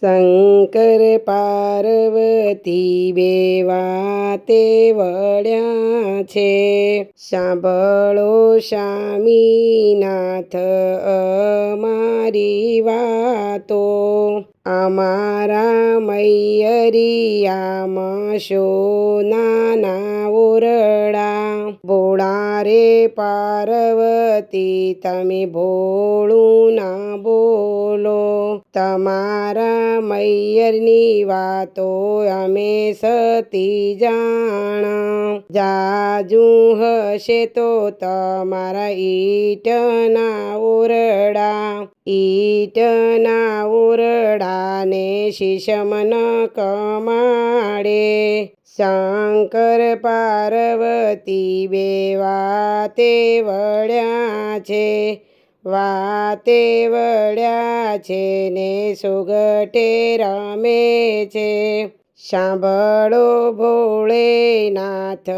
શંકર પાર્વતી બેવાતે વળ્યા છે. સાંભળો સ્વામીનાથ અમારી વાતો. અમારા મૈયરિયામાં સોનાના ઓરડા. બોળા રે પાર્વતી, તમે ભોળું ના બોલો. તમારા મૈયરની વાતો અમે સતી જાણ જાજુ હશે તો તમારા ઈટના ઓરડા. ઈટના ઓરડાને શિશમન કમાડે. શંકર પાર્વતી બે વાતે વળ્યા છે. વાતે વળ્યા છે ને સુગટે રમે છે. સાંભળો ભોળેનાથ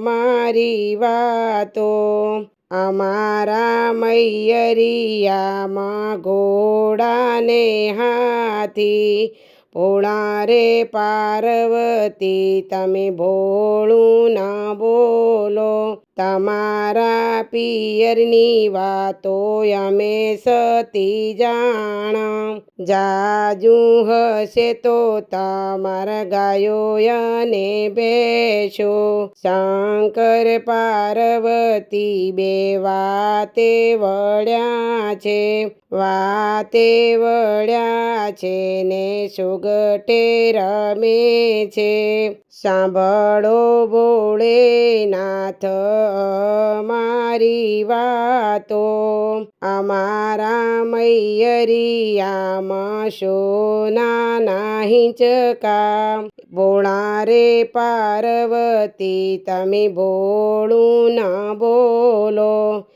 મારી વાતો. અમારા મૈયરિયામાં ઘોડાને હાથી ભોળા રે પાર્વતી, તમે ભોળું ના બોલો. તમારા પિયરની વાતો અમે સતી જાણ. જાજુ હશે તો તમારા ગાયો અને બેસો શંકર પાર્વતી બે વાતે વળ્યા છે. વાતે વળ્યા છે ને સુગટે રમે છે. સાંભળો ભોળેનાથ મારી વાતો. અમારા મૈયરિયામાં શોના નાહી ચકા બોણા રે પાર્વતી તમે બોળું ના બોલો.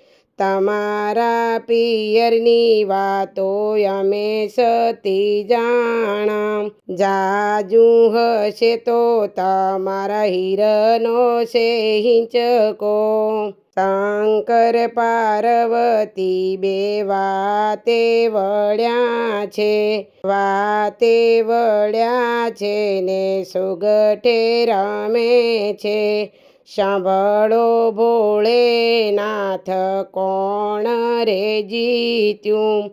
તમારા પિયરની વાતો અમે સતી જાણા જાજુ હશે તો તમારા હિરનો છે હિંચકો. શંકર પાર્વતી બે વાતે વળ્યા છે. વાતે વળ્યા છે ને સુગઠે રમે છે. સાંભળો ભોળેનાથ, કોણ રે જીત્યું?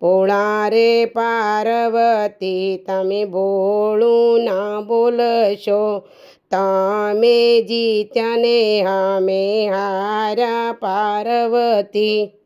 ભોળા રે પાર્વતી, તમે ભોળું ના બોલશો? તમે જીત્યા ને અમે હારા પાર્વતી.